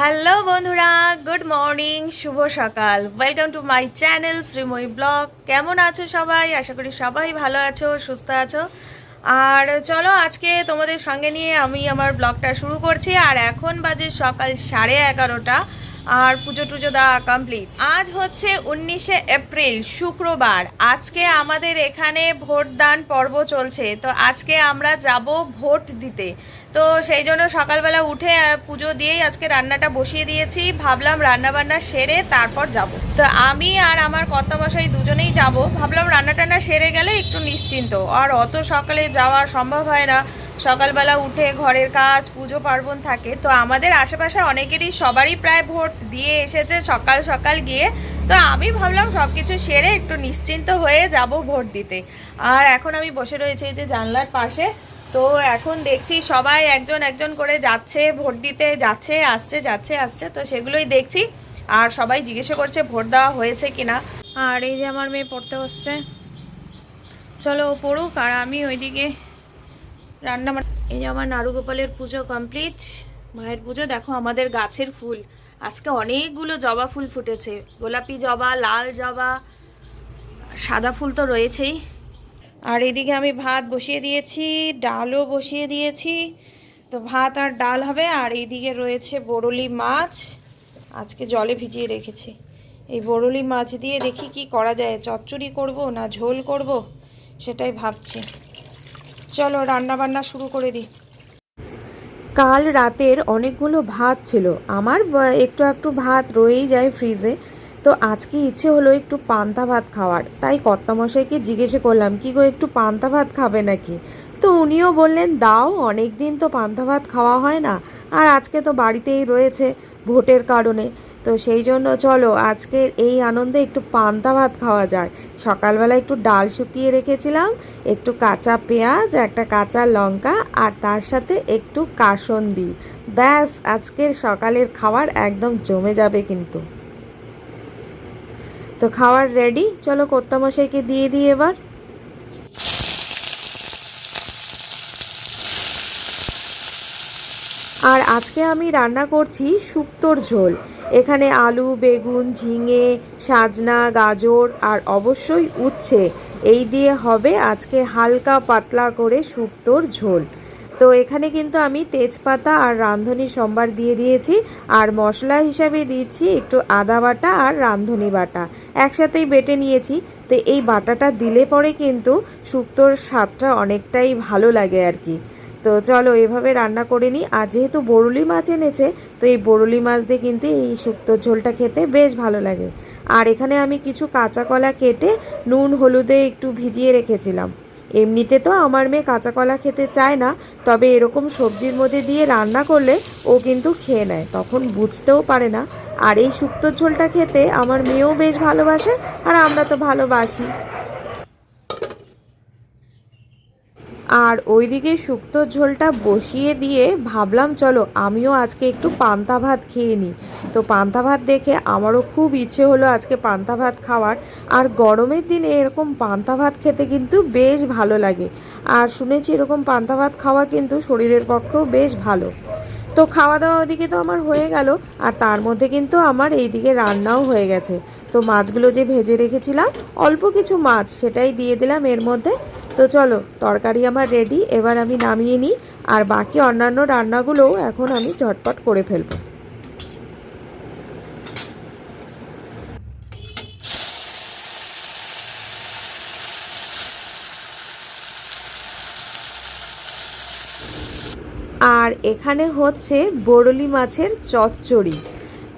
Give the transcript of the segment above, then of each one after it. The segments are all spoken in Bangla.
হ্যালো বন্ধুরা, গুড মর্নিং, শুভ সকাল। Welcome to my channel Shreemoyee blog. কেমন আছো সবাই? আশা করি সবাই ভালো আছো, সুস্থ আছো। আর চলো আজকে তোমাদের সঙ্গে নিয়ে আমি আমার ব্লগটা শুরু করছি। আর এখন বাজে সকাল সাড়ে এগারোটা, আর পুজো টুজো দেওয়া কমপ্লিট আজ হচ্ছে উনিশে এপ্রিল, শুক্রবার। আজকে আমাদের এখানে ভোটদান পর্ব চলছে। তো আজকে আমরা যাব ভোট দিতে। তো সেই জন্য সকালবেলা উঠে পুজো দিয়েই আজকে রান্নাটা বসিয়ে দিয়েছি। ভাবলাম রান্না বান্না সেরে তারপর যাব। তো আমি আর আমার কর্তামশাই দুজনেই যাব। ভাবলাম রান্না টান্না সেরে গেলে একটু নিশ্চিন্ত। আর অত সকালে যাওয়া সম্ভব হয় না। সকালবেলা উঠে ঘরের কাজ, পুজো পার্বণ থাকে। তো আমাদের আশেপাশে অনেকেরই সবারই প্রায় ভোট দিয়ে এসেছে সকাল সকাল গিয়ে। তো আমি ভাবলাম সব কিছু সেরে একটু নিশ্চিন্ত হয়ে যাব ভোট দিতে। আর এখন আমি বসে রয়েছি যে জানলার পাশে। তো এখন দেখছি সবাই একজন একজন করে যাচ্ছে, ভোট দিতে যাচ্ছে, আসছে যাচ্ছে, আসছে, তো সেগুলোই দেখছি। আর সবাই জিজ্ঞেস করছে ভোট দেওয়া হয়েছে কিনা। আর এই যে আমার মেয়ে পড়তে বসছে। চলো ও পড়ুক আর আমি ওইদিকে রান্না এই যে আমার নারুগোপালের পুজো কমপ্লিট। মায়ের পুজো, দেখো আমাদের গাছের ফুল। আজকে অনেকগুলো জবা ফুল ফুটেছে। গোলাপি জবা, লাল জবা, সাদা ফুল তো রয়েছেই। আর এদিকে আমি ভাত বসিয়ে দিয়েছি, ডালও বসিয়ে দিয়েছি। তো ভাত আর ডাল হবে, আর এইদিকে রয়েছে বরলি মাছ। আজকে জলে ভিজিয়ে রেখেছি। এই বরলি মাছ দিয়ে দেখি কি করা যায়, চচ্চড়ি করব না ঝোল করব, সেটাই ভাবছি। চলো রান্না বান্না শুরু করে দিই। কাল রাতের অনেকগুলো ভাত ছিল। আমার একটু একটু ভাত রয়েই যায় ফ্রিজে। তো আজকে ইচ্ছে হলো একটু পান্তা ভাত খাওয়ার। তাই কর্তামশাইকে জিজ্ঞেসে করলাম, কি গো, একটু পান্তা ভাত খাবে নাকি? তো উনিও বললেন, দাও অনেক দিন তো পান্তা ভাত খাওয়া হয় না, আর আজকে তো বাড়িতেই রয়েছে ভোটের কারণে। তো সেই জন্য চলো, আজকে এই আনন্দে একটু পান্তা ভাত খাওয়া যায়। সকালবেলা একটু ডাল শুকিয়ে রেখেছিলাম, একটু কাঁচা পেঁয়াজ, একটা কাঁচা লঙ্কা, আর তার সাথে একটু কাসন্দি। ব্যাস, আজকের সকালের খাবার একদম জমে যাবে কিন্তু। তো খাওয়ার রেডি চলো কর্তামশাইকে দিয়ে দিই এবার। আর আজকে আমি রান্না করছি শুক্তোর ঝোল। এখানে আলু, বেগুন, ঝিঙে, সাজনা, গাজর আর অবশ্যই উচ্ছে। এই দিয়ে হবে আজকে হালকা পাতলা করে শুক্তোর ঝোল। তো এখানে কিন্তু আমি তেজপাতা আর রাঁধুনি সম্বার দিয়ে দিয়েছি। আর মশলা হিসাবে দিয়েছি একটু আদা বাটা আর রাঁধুনি বাটা। একসাথেই বেটে নিয়েছি। তো এই বাটাটা দিলে পরে কিন্তু শুক্তোর স্বাদটা অনেকটাই ভালো লাগে আর কি। তো চলো এভাবে রান্না করে নিই। আর যেহেতু বরুলি মাছ এনেছে, তো এই বরুলি মাছ দিয়ে কিন্তু এই শুক্তোর ঝোলটা খেতে বেশ ভালো লাগে। আর এখানে আমি কিছু কাঁচা কলা কেটে নুন, হলুদে একটু ভিজিয়ে রেখেছিলাম। এমনিতে তো আমার মেয়ে কাঁচা কলা খেতে চায় না, তবে এরকম সবজির মধ্যে দিয়ে রান্না করলে ও কিন্তু খেয়ে নেয়, তখন বুঝতেও পারে না। আর এই শুক্তোর ঝোলটা খেতে আমার মেয়েও বেশ ভালোবাসে, আর আমরা তো ভালোবাসি। আর ওইদিকে শুক্তোর ঝোলটা বসিয়ে দিয়ে ভাবলাম, চলো আমিও আজকে একটু পান্তা ভাত খেয়ে নিই। তো পান্তা ভাত দেখে আমারও খুব ইচ্ছে হলো আজকে পান্তা ভাত খাওয়ার। আর গরমের দিনে এরকম পান্তা ভাত খেতে কিন্তু বেশ ভালো লাগে। আর শুনেছি এরকম পান্তা ভাত খাওয়া কিন্তু শরীরের পক্ষেও বেশ ভালো। তো খাওয়া দাওয়া ওদিকে তো আমার হয়ে গেল, আর তার মধ্যে কিন্তু আমার এই দিকে রান্নাও হয়ে গেছে। তো মাছগুলো যে ভেজে রেখেছিলাম, অল্প কিছু মাছ সেটাই দিয়ে দিলাম এর মধ্যে। তো চলো, তরকারি আমার রেডি এবার আমি নামিয়ে নিই, আর বাকি অন্যান্য রান্নাগুলোও এখন আমি ঝটপট করে ফেলব। আর এখানে হচ্ছে বরলি মাছের চচ্চড়ি।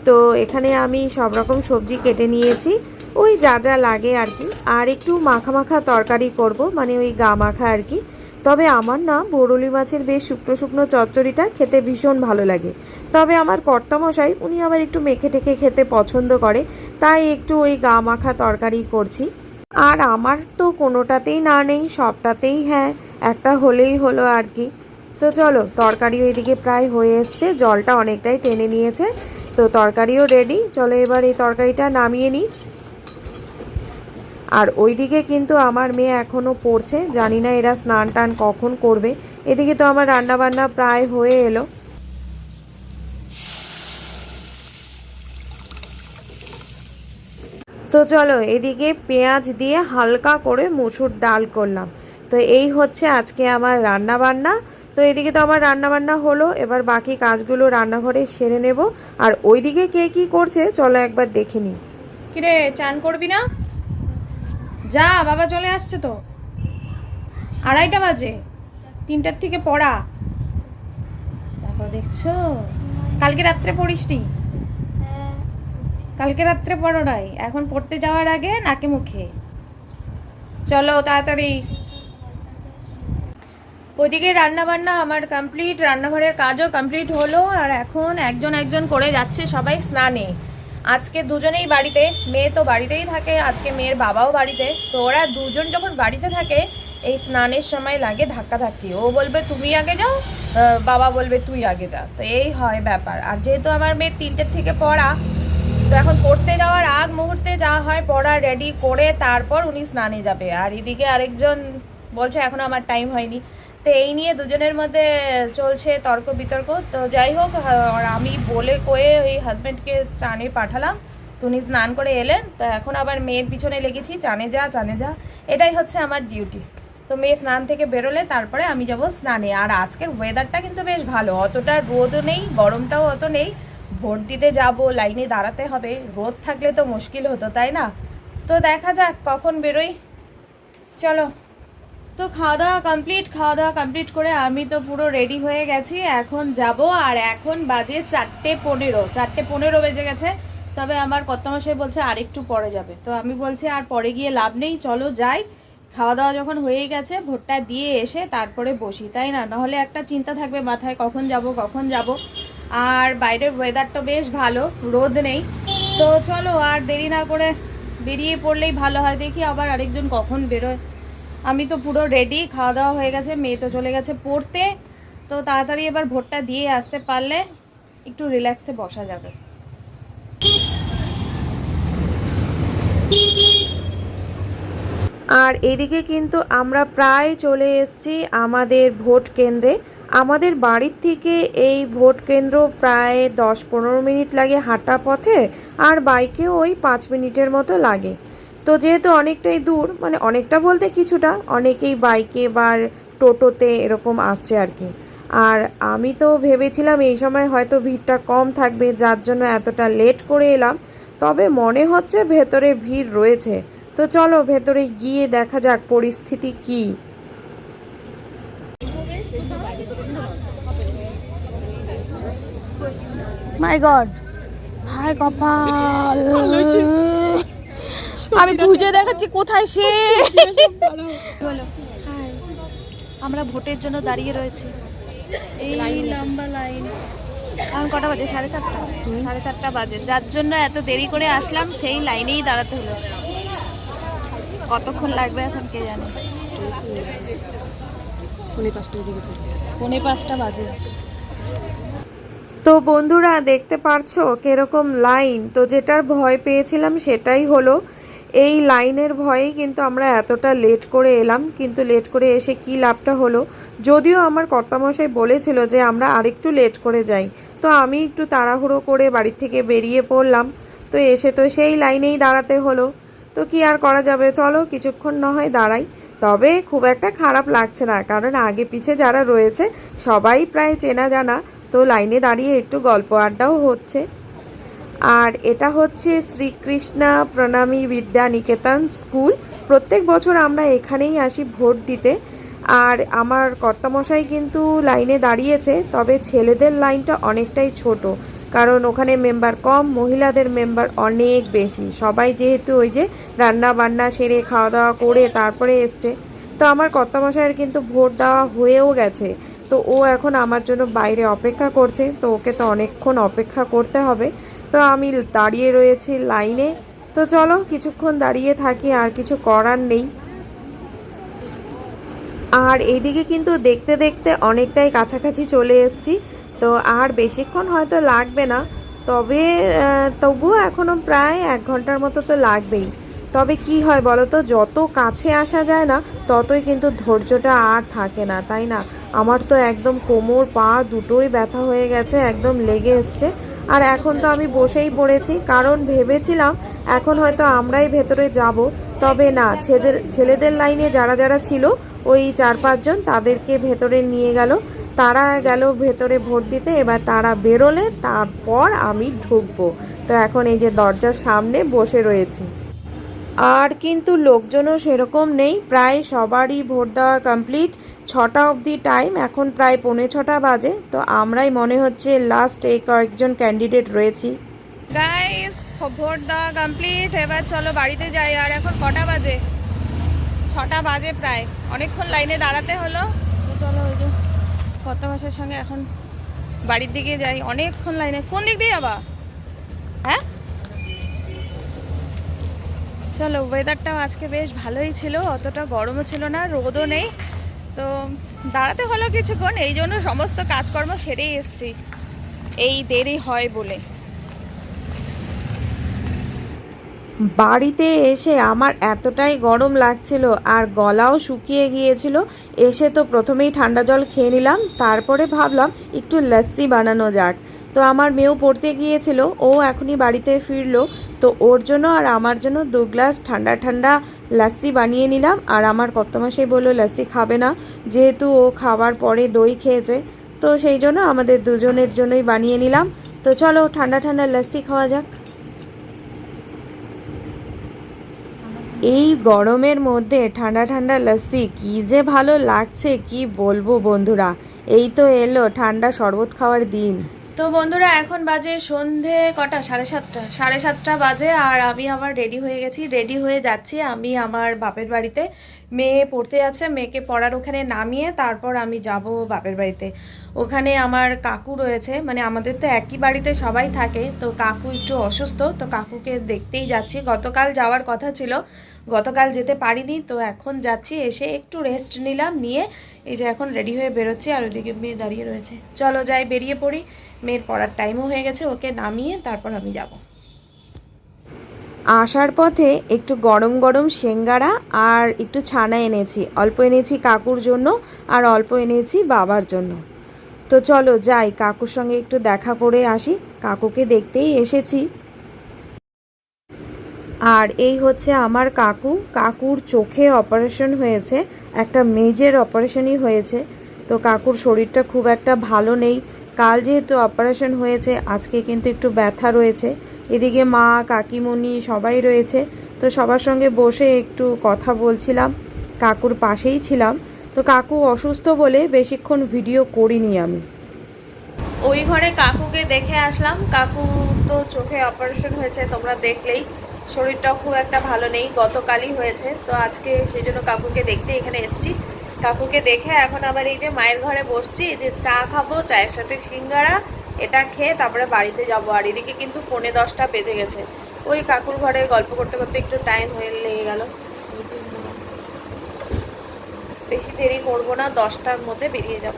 তো এখানে আমি সব রকম সবজি কেটে নিয়েছি। ওই যা যা লাগে আর কি। আর একটু মাখা মাখা তরকারি করব মানে ওই গা মাখা আর কি। তবে আমার না বরলি মাছের বেশ শুকনো শুকনো চচ্চড়িটা খেতে ভীষণ ভালো লাগে। তবে আমার কর্তামশাই, উনি আবার একটু মেখে টেখে খেতে পছন্দ করে, তাই একটু ওই গা মাখা তরকারি করছি। আর আমার তো কোনোটাতেই না নেই, সবটাতেই হ্যাঁ একটা হলেই হলো আর কি। তো চলো, তরকারিও এদিকে প্রায় হয়ে এসছে, জলটা অনেকটাই টেনে নিয়েছে, তো তরকারিও রেডি চলো এবার এই তরকারিটা নামিয়ে নিই। আর ওইদিকে কিন্তু আমার মেয়ে এখনও পড়ছে, জানি না এরা স্নান টান কখন করবে। এদিকে তো আমার রান্নাবান্না প্রায় হয়ে এলো। তো চলো, এদিকে পেঁয়াজ দিয়ে হালকা করে মুসুর ডাল করলাম। তো এই হচ্ছে আজকে আমার রান্নাবান্না। তো এদিকে তো আমার রান্না বান্না হলো, এবার বাকি কাজগুলো রান্নাঘরে সেরে নেব। আর ওইদিকে কে কি করছে, চলো একবার দেখে নিই। কিরে, চান করবি না? যা, বাবা চলে আসছে তো। আড়াইটা বাজে, তিনটার থেকে পড়া। দেখো, দেখছ? কালকে রাত্রে পড়িসনি? কালকে রাত্রে পড়ো নাই, এখন পড়তে যাওয়ার আগে নাকে মুখে। চলো, তাড়াতাড়ি। ওইদিকে রান্না বান্না আমার কমপ্লিট রান্নাঘরের কাজও কমপ্লিট হলো আর এখন একজন একজন করে যাচ্ছে সবাই স্নানে। আজকে দুজনেই বাড়িতে, মেয়ে তো বাড়িতেই থাকে, আজকে মেয়ের বাবাও বাড়িতে। তো ওরা দুজন যখন বাড়িতে থাকে, এই স্নানের সময় লাগে ধাক্কা ধাক্কি ও বলবে, তুমি আগে যাও বাবা বলবে, তুই আগে যা। তো এই হয় ব্যাপার। আর যেহেতু আমার মেয়ে তিনটের থেকে পড়া, তো এখন পড়তে যাওয়ার আগ মুহূর্তে যা হয় পড়া রেডি করে তারপর উনি স্নানে যাবে। আর এদিকে আরেকজন বলছে এখনও আমার টাইম হয়নি। তো এই নিয়ে দুজনের মধ্যে চলছে তর্ক বিতর্ক। তো যাই হোক আমি বলে কয়ে ওই হাজব্যান্ডকে চানে পাঠালাম। তো উনি স্নান করে এলেন, তো এখন আবার মেয়ের পিছনে লেগেছি, চানে যা চানে যা। এটাই হচ্ছে আমার ডিউটি তো মেয়ে স্নান থেকে বেরোলে, তারপরে আমি যাব স্নানে। আর আজকের ওয়েদারটা কিন্তু বেশ ভালো। অতটা রোদও নেই, গরমটাও অত নেই। ভোট দিতে যাব, লাইনে দাঁড়াতে হবে। রোদ থাকলে তো মুশকিল হতো, তাই না? তো দেখা যাক কখন বেরোই। চলো। তো খাওয়া দাওয়া কমপ্লিট খাওয়া দাওয়া কমপ্লিট করে আমি তো পুরো রেডি হয়ে গেছি। এখন যাব আর এখন বাজে চারটে পনেরো। চারটে পনেরো বেজে গেছে। তবে আমার কর্তামশাই বলছে আরেকটু পরে যাবে। তো আমি বলছি আর পরে গিয়ে লাভ নেই, চলো যাই। খাওয়া দাওয়া যখন হয়ে গেছে, ভোটটা দিয়ে এসে তারপরে বসি, তাই না? নাহলে একটা চিন্তা থাকবে মাথায়, কখন যাব কখন যাব। আর বাইরের ওয়েদারটা বেশ ভালো, রোদ নেই। তো চলো আর দেরি না করে বেরিয়ে পড়লেই ভালো হয়। দেখি আবার আরেকজন কখন বেরোয়। আমি তো পুরো রেডি খাওয়া দাওয়া হয়ে গেছে, মেয়ে তো চলে গেছে পড়তে। তো তাড়াতাড়ি এবার ভোটটা দিয়ে আসতে পারলে একটু রিল্যাক্সে বসা যাবে। আর এদিকে কিন্তু আমরা প্রায় চলে এসেছি আমাদের ভোট কেন্দ্রে। আমাদের বাড়ির থেকে এই ভোট কেন্দ্র প্রায় দশ পনেরো মিনিট লাগে হাঁটা পথে, আর বাইকেও ওই পাঁচ মিনিটের মতো লাগে। তো যেহেতু অনেকটাই দূর মানে অনেকটা বলতে কিছুটা অনেকেই বাইকে বা টোটোতে এরকম আসছে আর কি। আর আমি তো ভেবেছিলাম এই সময় হয়তো ভিড়টা কম থাকবে যার জন্য এতটা লেট করে এলাম। তবে মনে হচ্ছে ভেতরে ভিড় রয়েছে। তো চলো ভেতরে গিয়ে দেখা যাক পরিস্থিতি কি। মাই গড হাই কপাল আমি খুঁজে দেখাচ্ছি কোথায় সে? আমরা ভোটের জন্য দাঁড়িয়ে রয়েছি। এই লম্বা লাইন এখন কটা বাজে? সাড়ে চারটা। সাড়ে চারটা বাজে। যার জন্য এত দেরি করে আসলাম সেই লাইনেই দাঁড়াতে হলো। কতক্ষণ লাগবে এখন কে জানে? পৌনে পাঁচটা বাজে। তো বন্ধুরা দেখতে পারছ কীরকম লাইন তো যেটার ভয় পেয়েছিলাম সেটাই হলো এই লাইনের ভয়েই কিন্তু আমরা এতটা লেট করে এলাম, কিন্তু লেট করে এসে কি লাভটা হলো? যদিও আমার কর্তামশাই বলেছিল যে আমরা আরেকটু লেট করে যাই। তো আমি একটু তাড়াহুড়ো করে বাড়ির থেকে বেরিয়ে পড়লাম। তো এসে তো সেই লাইনেই দাঁড়াতে হলো। তো কি আর করা যাবে? চলো কিছুক্ষণ না হয় দাঁড়াই। তবে খুব একটা খারাপ লাগছে না, কারণ আগে পিছে যারা রয়েছে, সবাই প্রায় চেনা জানা। তো লাইনে দাঁড়িয়ে একটু গল্প আড্ডাও হচ্ছে। আর এটা হচ্ছে শ্রীকৃষ্ণা প্রণামী বিদ্যা নিকেতন স্কুল। প্রত্যেক বছর আমরা এখানেই আসি ভোট দিতে। আর আমার কর্তামশাই কিন্তু লাইনে দাঁড়িয়েছে, তবে ছেলেদের লাইনটা অনেকটাই ছোট। কারণ ওখানে মেম্বার কম, মহিলাদের মেম্বার অনেক বেশি। সবাই যেহেতু ওই যে রান্না বান্না সেরে খাওয়া দাওয়া করে তারপরে এসছে। তো আমার কর্তামশাইয়ের কিন্তু ভোট দেওয়া হয়েও গেছে। তো ও এখন আমার জন্য বাইরে অপেক্ষা করছে। তো ওকে তো অনেকক্ষণ অপেক্ষা করতে হবে। তো আমি দাঁড়িয়ে রয়েছি লাইনে। তো চলো, কিছুক্ষণ দাঁড়িয়ে থাকি, আর কিছু করার নেই। আর এইদিকে কিন্তু দেখতে দেখতে অনেকটাই কাছাকাছি চলে এসেছি। তো আর বেশিক্ষণ হয়তো লাগবে না। তবে তবুও এখনও প্রায় এক ঘণ্টার মতো তো লাগবেই। তবে কি হয় বলো তো, যত কাছে আসা যায় না, ততই কিন্তু ধৈর্যটা আর থাকে না, তাই না? আমার তো একদম কোমর পা দুটোই ব্যথা হয়ে গেছে, একদম লেগে এসছে। আর এখন তো আমি বসেই পড়েছি, কারণ ভেবেছিলাম এখন হয়তো আমরাই ভেতরে যাব। তবে না, ছেদের, ছেলেদের লাইনে যারা যারা ছিল, ওই চার পাঁচজন তাদেরকে ভেতরে নিয়ে গেল। তারা গেল ভেতরে ভোট দিতে, এবার তারা বেরোলে তারপর আমি ঢুকবো। তো এখন এই যে দরজার সামনে বসে রয়েছি। আর কিন্তু লোকজনও সেরকম নেই, প্রায় সবারই ভোট দেওয়া কমপ্লিট ছটা অবধি টাইম এখন প্রায় পৌনে ছটা বাজে। তো আমরাই মনে হচ্ছে লাস্ট এই কয়েকজন ক্যান্ডিডেট রয়েছি। গাইস ভোট দেওয়া কমপ্লিট এবার চলো বাড়িতে যাই, আর এখন কটা বাজে? ছটা বাজে প্রায়। অনেকক্ষণ লাইনে দাঁড়াতে হলো। চলো ওই যে কত মাসের সঙ্গে এখন বাড়ির দিকে যাই। অনেকক্ষণ লাইনে কোন দিক দিয়ে যাবা? হ্যাঁ? চলো ওয়েদারটাও আজকে বেশ ভালোই ছিল। অতটা গরমও ছিল না, রোদও নেই। তো দাঁড়াতে হলো কিছুক্ষণ, এই জন্য সমস্ত কাজকর্ম সেরেই এসছি। এই দেরি হয় বলে। বাড়িতে এসে আমার এতটাই গরম লাগছিল, আর গলাও শুকিয়ে গিয়েছিল। এসে তো প্রথমেই ঠান্ডা জল খেয়ে নিলাম, তারপরে ভাবলাম একটু লস্যি বানানো যাক। তো আমার মেয়েও পড়তে গিয়েছিল, ও এখনই বাড়িতে ফিরলো। তো ওর জন্য আর আমার জন্য দু গ্লাস ঠান্ডা ঠান্ডা লস্যি বানিয়ে নিলাম। আর আমার কত মাসেই বলল লস্যি খাবে না, যেহেতু ও খাওয়ার পরে দই খেয়েছে। তো সেই জন্য আমাদের দুজনের জন্যই বানিয়ে নিলাম। তো চলো, ঠান্ডা ঠান্ডা লস্যি খাওয়া যাক। এই গরমের মধ্যে ঠান্ডা ঠান্ডা লস্যি কি যে ভালো লাগছে, কি বলব বন্ধুরা। এই তো এলো ঠান্ডা শরবত খাওয়ার দিন। তো বন্ধুরা, এখন বাজে সন্ধে কটা? সাড়ে সাতটা। সাড়ে সাতটা বাজে আর আমি আবার রেডি হয়ে গেছি। রেডি হয়ে যাচ্ছি আমি আমার বাপের বাড়িতে। মেয়ে পড়তে আছে, মেয়েকে পড়ার ওখানে নামিয়ে তারপর আমি যাব বাপের বাড়িতে। ওখানে আমার কাকু রয়েছে মানে আমাদের তো একই বাড়িতে সবাই থাকে। তো কাকু একটু অসুস্থ, তো কাকুকে দেখতেই যাচ্ছি। গতকাল যাওয়ার কথা ছিল, গতকাল যেতে পারিনি। তো এখন যাচ্ছি, এসে একটু রেস্ট নিলাম, নিয়ে এই যে এখন রেডি হয়ে বেরোচ্ছি আর ওদিকে মেয়ে দাঁড়িয়ে রয়েছে। চলো যাই, বেরিয়ে পড়ি। মেয়ের পড়ার টাইমও হয়ে গেছে, ওকে নামিয়ে তারপর আমি যাব। আসার পথে একটু গরম গরম সেঙ্গারা আর একটু ছানা এনেছি, অল্প এনেছি কাকুর জন্য আর অল্প এনেছি বাবার জন্য। তো চলো যাই, কাকুর সঙ্গে একটু দেখা করে আসি, কাকুকে দেখতেই এসেছি। আর এই হচ্ছে আমার কাকু, কাকুর চোখে অপারেশন হয়েছে, একটা মেজর অপারেশনই হয়েছে। তো কাকুর শরীরটা খুব একটা ভালো নেই কাল যেহেতু অপারেশন হয়েছে, আজকে কিন্তু একটু ব্যথা রয়েছে। এদিকে মা, কাকিমণি সবাই রয়েছে। তো সবার সঙ্গে বসে একটু কথা বলছিলাম। কাকুর পাশেই ছিলাম। তো কাকু অসুস্থ বলে বেশিক্ষণ ভিডিও করিনি আমি। ওই ঘরে কাকুকে দেখে আসলাম। কাকু তো চোখে অপারেশন হয়েছে, তোমরা দেখলেই। শরীরটাও খুব একটা ভালো নেই, গতকালই হয়েছে। তো আজকে সেই জন্য কাকুকে দেখতে এখানে এসেছি। কাকুকে দেখে এখন আবার এই যে মায়ের ঘরে বসছি যে চা খাব চায়ের সাথে সিঙ্গারা এটা খেয়ে তারপরে বাড়িতে যাব। আর এদিকে কিন্তু পৌনে দশটা বেজে গেছে। ওই কাকুর ঘরে গল্প করতে করতে একটু টাইম হয়ে লেগে গেল। বেশি দেরি করব না দশটার মধ্যে বেরিয়ে যাব।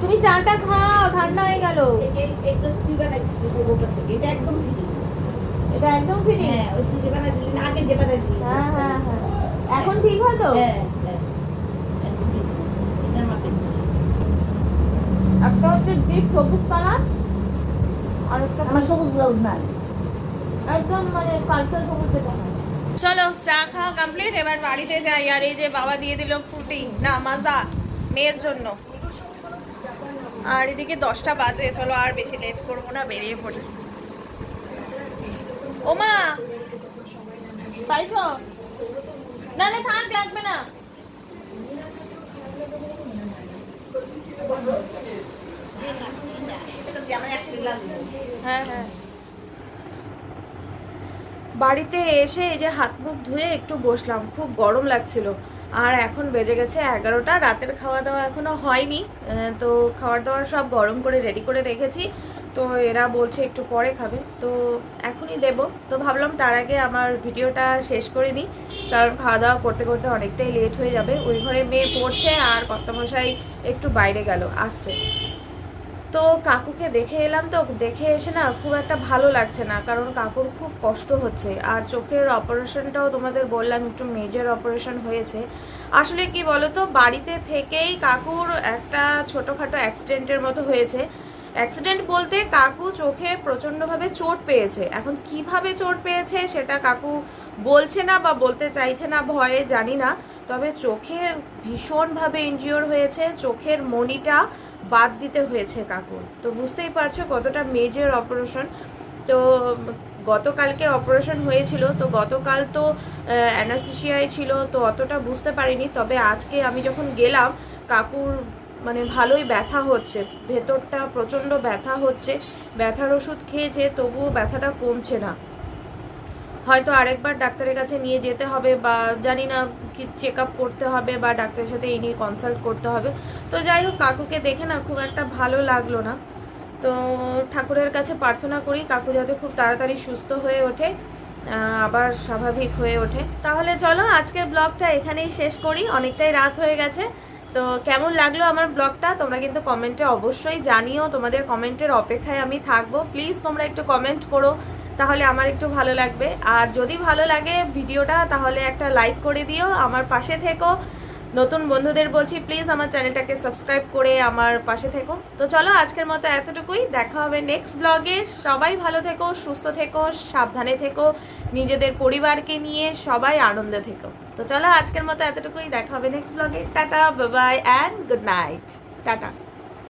তুমি চাটা খাও ঠান্ডা হয়ে গেল। এটা একদম ফ্রি হ্যাঁ হ্যাঁ হ্যাঁ এখন ঠিক হয় তো একটা হচ্ছে ডিপ সবুজ কালার আর একটা আমার সবুজ ব্লাউজ নাই। একদম মানে কালচার সবুজ যেটা চলো চা খাওয়া কমপ্লিট এবার বাড়িতে যাই। আর এই যে বাবা দিয়ে দিল ফ্রুটি না মাজা মেয়ের জন্য। আর এদিকে দশটা বাজে চলো আর বেশি লেট করব না বেরিয়ে পড়ি। ওমা! পাইছো? না না থাক লাগবে না। হ্যাঁ হ্যাঁ। বাড়িতে এসে এই যে হাত মুখ ধুয়ে একটু বসলাম, খুব গরম লাগছিল। আর এখন বেজে গেছে এগারোটা, রাতের খাওয়া দাওয়া এখনও হয়নি। তো খাওয়ার দাওয়ার সব গরম করে রেডি করে রেখেছি। তো এরা বলছে একটু পরে খাবে। তো এখনই দেব। তো ভাবলাম তার আগে আমার ভিডিওটা শেষ করে নিই। কারণ খাওয়া দাওয়া করতে করতে অনেকটাই লেট হয়ে যাবে। ওই ঘরে মেয়ে পড়ছে আর কর্তামশাই একটু বাইরে গেল, আসছে। তো কাকুকে দেখে এলাম তো, দেখে এসে না খুব একটা ভালো লাগছে না, কারণ কাকুর খুব কষ্ট হচ্ছে। আর চোখের অপারেশনটাও তোমাদের বললাম, একটু মেজর অপারেশন হয়েছে। আসলে কি বলতো, বাড়িতে থেকেই কাকুর একটা ছোটোখাটো অ্যাক্সিডেন্টের মতো হয়েছে। অ্যাক্সিডেন্ট বলতে কাকু চোখে প্রচণ্ডভাবে চোট পেয়েছে। এখন কীভাবে চোট পেয়েছে সেটা কাকু বলছে না বা বলতে চাইছে না, ভয়ে জানি না। তবে চোখে ভীষণভাবে ইনজিওর হয়েছে। চোখের মনিটা বাদ দিতে হয়েছে কাকুর তো বুঝতেই পারছ কতটা মেজর অপারেশন তো গতকালকে অপারেশন হয়েছিল, তো গতকাল তো অ্যানাসিসিয়ায় ছিল, তো অতটা বুঝতে পারিনি। তবে আজকে আমি যখন গেলাম, কাকুর মানে ভালোই ব্যথা হচ্ছে। ভেতরটা প্রচণ্ড ব্যথা হচ্ছে। ব্যথার ওষুধ খেয়েছে, তবুও ব্যথাটা কমছে না। হয়তো আরেকবার ডাক্তারের কাছে নিয়ে যেতে হবে বা জানি না কি চেক আপ করতে হবে বা ডাক্তারের সাথে এই নিয়ে কনসাল্ট করতে হবে। তো যাই হোক, কাকুকে দেখে না খুব একটা ভালো লাগল না। তো ঠাকুরের কাছে প্রার্থনা করি কাকু যাতে খুব তাড়াতাড়ি সুস্থ হয়ে ওঠে আবার স্বাভাবিক হয়ে ওঠে। তাহলে চলো আজকের ব্লগটা এখানেই শেষ করি। অনেকটাই রাত হয়ে গেছে। তো কেমন লাগল আমার ব্লগটা? তোমরা কিন্তু কমেন্টে অবশ্যই জানিও। তোমাদের কমেন্টের অপেক্ষায় আমি থাকব। প্লিজ তোমরা একটু কমেন্ট করো। তাহলে আমার একটু ভালো লাগবে। আর যদি ভালো লাগে ভিডিওটা, তাহলে একটা লাইক করে দিও। আমার পাশে থেকো। নতুন বন্ধুদের বলছি, প্লিজ আমার চ্যানেলটাকে সাবস্ক্রাইব করে আমার পাশে থেকো। তো চলো, আজকের মতো এতটুকুই। দেখা হবে নেক্সট ব্লগে সবাই ভালো থেকো, সুস্থ থেকো, সাবধানে থেকো। নিজেদের পরিবারকে নিয়ে সবাই আনন্দে থেকো। তো চলো, আজকের মতো এতটুকুই। দেখা হবে নেক্সট ব্লগে tata bye and good night tata.